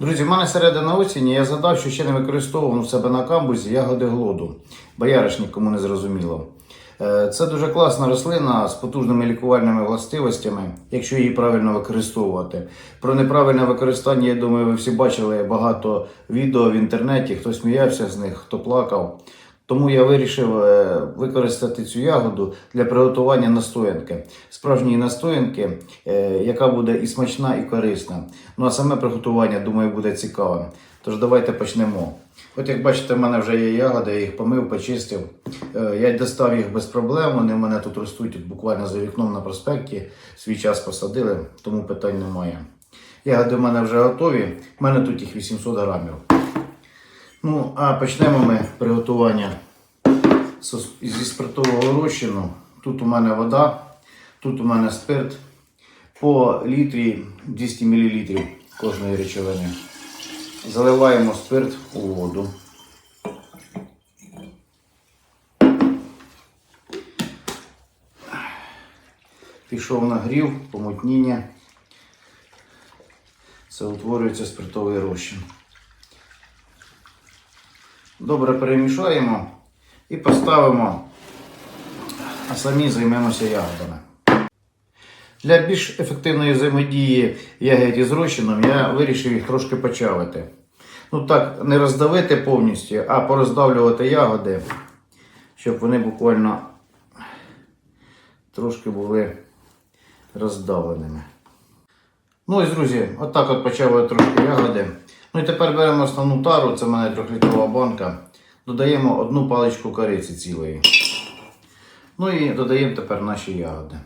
Друзі, в мене середина осені, я згадав, що ще не використовував у себе на камбузі ягоди глоду. Бояришник, кому не зрозуміло. Е, Це дуже класна рослина з потужними лікувальними властивостями, якщо її правильно використовувати. Про неправильне використання, я думаю, ви всі бачили багато відео в інтернеті, хто сміявся з них, хто плакав. Тому я вирішив е, використати цю ягоду для приготування настоянки. Справжньої настоянки, е, яка буде і смачна, і корисна. Ну а саме приготування, думаю, буде цікавим. Тож давайте почнемо. От як бачите, в мене вже є ягоди, я їх помив, почистив. Е, Я достав їх без проблем. Вони в мене тут ростуть буквально за вікном на проспекті. Свій час посадили, тому питань немає. Ягоди в мене вже готові. У мене тут їх 800 грамів. Ну, а почнемо ми приготування зі спиртового розчину. Тут у мене вода, тут у мене спирт по літрі 200 мл кожної речовини. Заливаємо спирт у воду. Пішов нагрів, помутніння. Це утворюється спиртовий розчин. Добре перемішаємо і поставимо, а самі займемося ягодами. Для більш ефективної взаємодії ягід із розчином я вирішив їх трошки почавити. Ну так, не роздавити повністю, а пороздавлювати ягоди, щоб вони буквально трошки були роздавленими. Ну ось, друзі, отак от почав я трошки ягоди. Ну і тепер беремо основну тару, це в мене трьохлітрова банка. Додаємо одну паличку кориці цілої. Ну і додаємо тепер наші ягоди.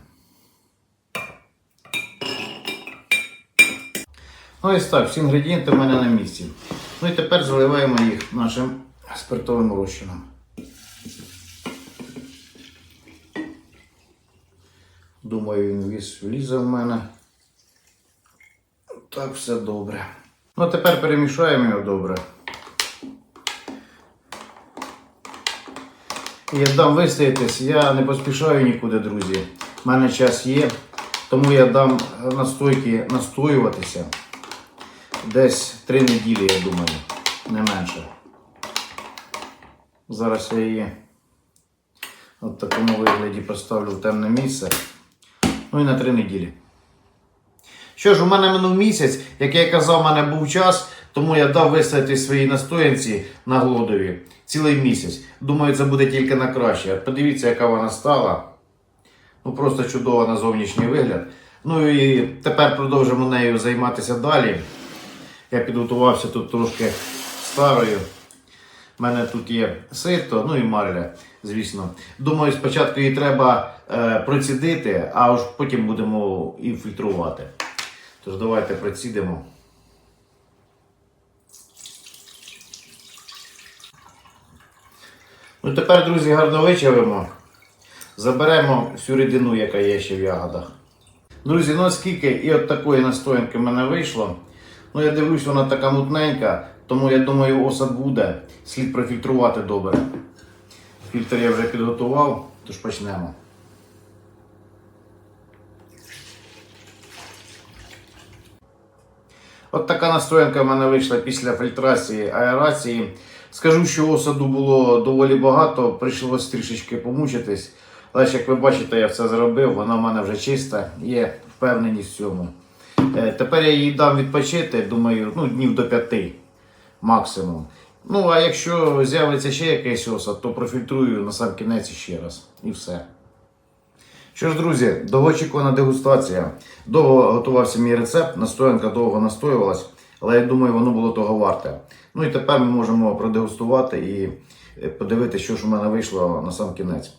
Ну ось так, всі інгредієнти в мене на місці. Ну і тепер заливаємо їх нашим спиртовим розчином. Думаю, він весь влізе в мене. Так, все добре. Ну, тепер перемішаємо його добре. Я дам вистоятись, я не поспішаю нікуди, друзі. У мене час є, тому я дам настойки настоюватися. Десь три неділі, я думаю, не менше. Зараз я її в такому вигляді поставлю в темне місце. Ну і на три неділі. Що ж, у мене минув місяць, як я казав, у мене був час, тому я дав виставити своїй настоянці на голодові цілий місяць. Думаю, це буде тільки на краще. Подивіться, яка вона стала. Ну просто чудова на зовнішній вигляд. Ну і тепер продовжимо нею займатися далі. Я підготувався тут трошки старою. У мене тут є сито, ну і марля, звісно. Думаю, спочатку її треба е, процідити, а уж потім будемо і фільтрувати. Тож давайте процідимо. Ну тепер, друзі, гарно вичавимо. Заберемо всю рідину, яка є ще в ягодах. Друзі, ну оскільки і от такої настоянки в мене вийшло. Ну я дивлюсь, вона така мутненька, тому я думаю, осад буде. Слід профільтрувати добре. Фільтр я вже підготував, тож почнемо. От така настоянка в мене вийшла після фільтрації аерації. Скажу, що осаду було доволі багато, прийшлося трішечки помучитись. Але ж, як ви бачите, я все зробив, вона в мене вже чиста, є впевненість в цьому. Е, Тепер я їй дам відпочити, думаю, ну, днів до п'яти максимум. Ну, а якщо з'явиться ще якийсь осад, то профільтрую на сам кінець ще раз. І все. Що ж, друзі, довгоочікувана дегустація. Довго готувався мій рецепт, настоянка довго настоювалась, але я думаю, воно було того варте. Ну і тепер ми можемо продегустувати і е, подивитися, що ж у мене вийшло на сам кінець.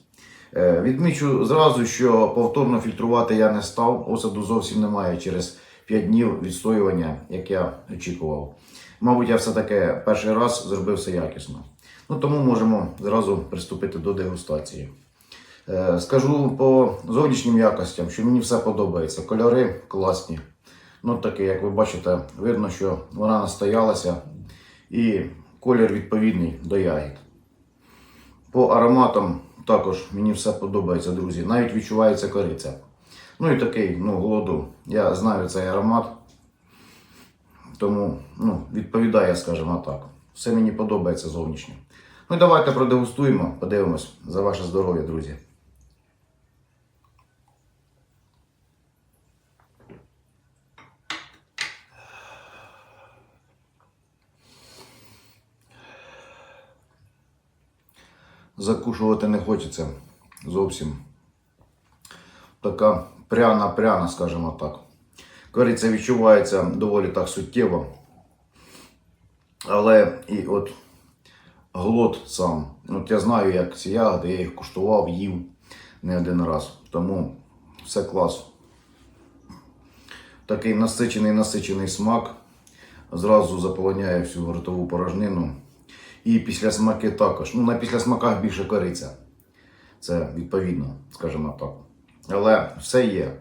Е, Відмічу зразу, що повторно фільтрувати я не став. Осаду зовсім немає через 5 днів відстоювання, як я очікував. Мабуть, я все-таки перший раз зробив все якісно. Ну, тому можемо зразу приступити до дегустації. Е, Скажу по зовнішнім якостям, що мені все подобається. Кольори класні. Ну, таке, як ви бачите, видно, що вона настоялася і колір відповідний до ягід. По ароматам також мені все подобається, друзі. Навіть відчувається кориця. Ну і такий, ну, голоду. Я знаю цей аромат. Тому ну, відповідає, скажімо так. Все мені подобається зовнішньо. Ну і давайте продегустуємо, подивимось за ваше здоров'я, друзі. Закушувати не хочеться зовсім. Така пряна-пряна, скажімо так. Кориця відчувається доволі так суттєво. Але і от голод сам. От я знаю, як ці ягоди, я їх куштував, їв не один раз. Тому все клас. Такий насичений насичений смак. Зразу заполоняє всю ротову порожнину. І після смаки також. Ну, на після смаках більше кориця. Це відповідно, скажімо так. Але все є.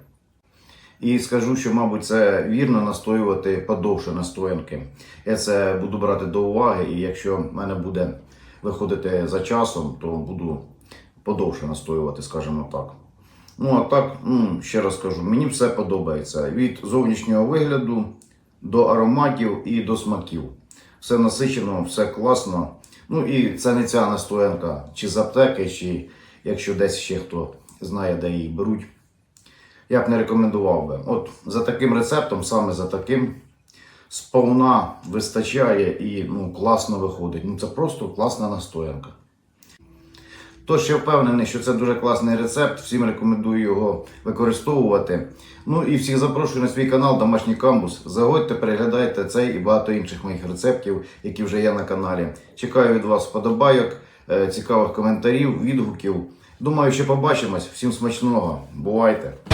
І скажу, що, мабуть, це вірно настоювати подовше настоянки. Я це буду брати до уваги, і якщо в мене буде виходити за часом, то буду подовше настоювати, скажімо так. Ну, а так, ну, ще раз кажу, мені все подобається. Від зовнішнього вигляду до ароматів і до смаків. Все насичено, все класно. Ну і це не ця настоянка чи з аптеки, чи якщо десь ще хто знає, де її беруть. Я б не рекомендував би. От за таким рецептом, саме за таким, сповна вистачає і ну, класно виходить. Ну це просто класна настоянка. Тож я впевнений, що це дуже класний рецепт. Всім рекомендую його використовувати. Ну і всіх запрошую на свій канал Домашній Камбус. Заходьте, переглядайте цей і багато інших моїх рецептів, які вже є на каналі. Чекаю від вас вподобайок, е, цікавих коментарів, відгуків. Думаю, що побачимось. Всім смачного. Бувайте!